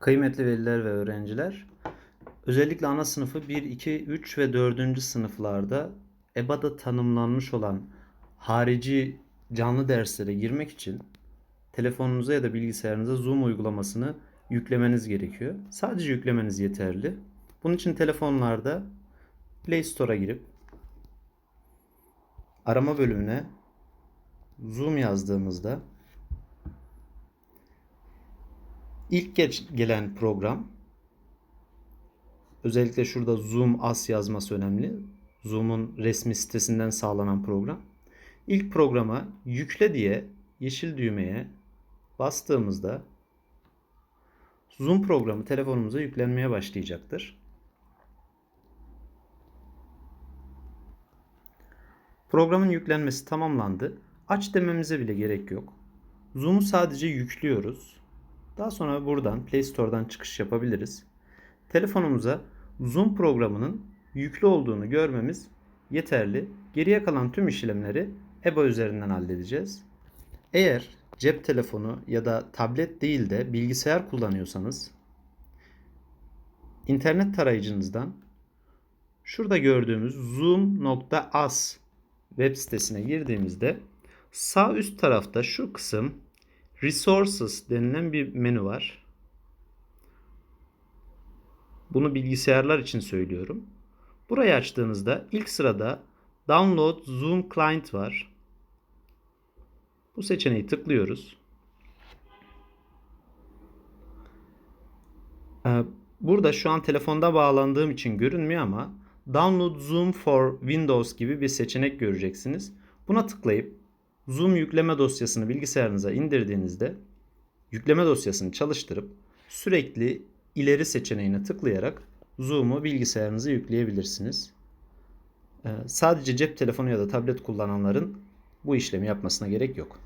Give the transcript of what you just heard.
Kıymetli veliler ve öğrenciler, özellikle ana sınıfı 1, 2, 3 ve 4. sınıflarda EBA'da tanımlanmış olan harici canlı derslere girmek için telefonunuza ya da bilgisayarınıza Zoom uygulamasını yüklemeniz gerekiyor. Sadece yüklemeniz yeterli. Bunun için telefonlarda Play Store'a girip arama bölümüne Zoom yazdığımızda İlk geç gelen program özellikle şurada Zoom As yazması önemli. Zoom'un resmi sitesinden sağlanan program. İlk programa yükle diye yeşil düğmeye bastığımızda Zoom programı telefonumuza yüklenmeye başlayacaktır. Programın yüklenmesi tamamlandı. Aç dememize bile gerek yok. Zoom'u sadece yüklüyoruz. Daha sonra buradan Play Store'dan çıkış yapabiliriz. Telefonumuza Zoom programının yüklü olduğunu görmemiz yeterli. Geriye kalan tüm işlemleri EBA üzerinden halledeceğiz. Eğer cep telefonu ya da tablet değil de bilgisayar kullanıyorsanız internet tarayıcınızdan şurada gördüğümüz zoom.as web sitesine girdiğimizde sağ üst tarafta şu kısım Resources denilen bir menü var. Bunu bilgisayarlar için söylüyorum. Burayı açtığınızda ilk sırada Download Zoom Client var. Bu seçeneği tıklıyoruz. Ee, Burada şu an telefonda bağlandığım için görünmüyor ama Download Zoom for Windows gibi bir seçenek göreceksiniz. Buna tıklayıp Zoom yükleme dosyasını bilgisayarınıza indirdiğinizde yükleme dosyasını çalıştırıp sürekli ileri seçeneğine tıklayarak Zoom'u bilgisayarınıza yükleyebilirsiniz. Ee, sadece cep telefonu ya da tablet kullananların bu işlemi yapmasına gerek yok.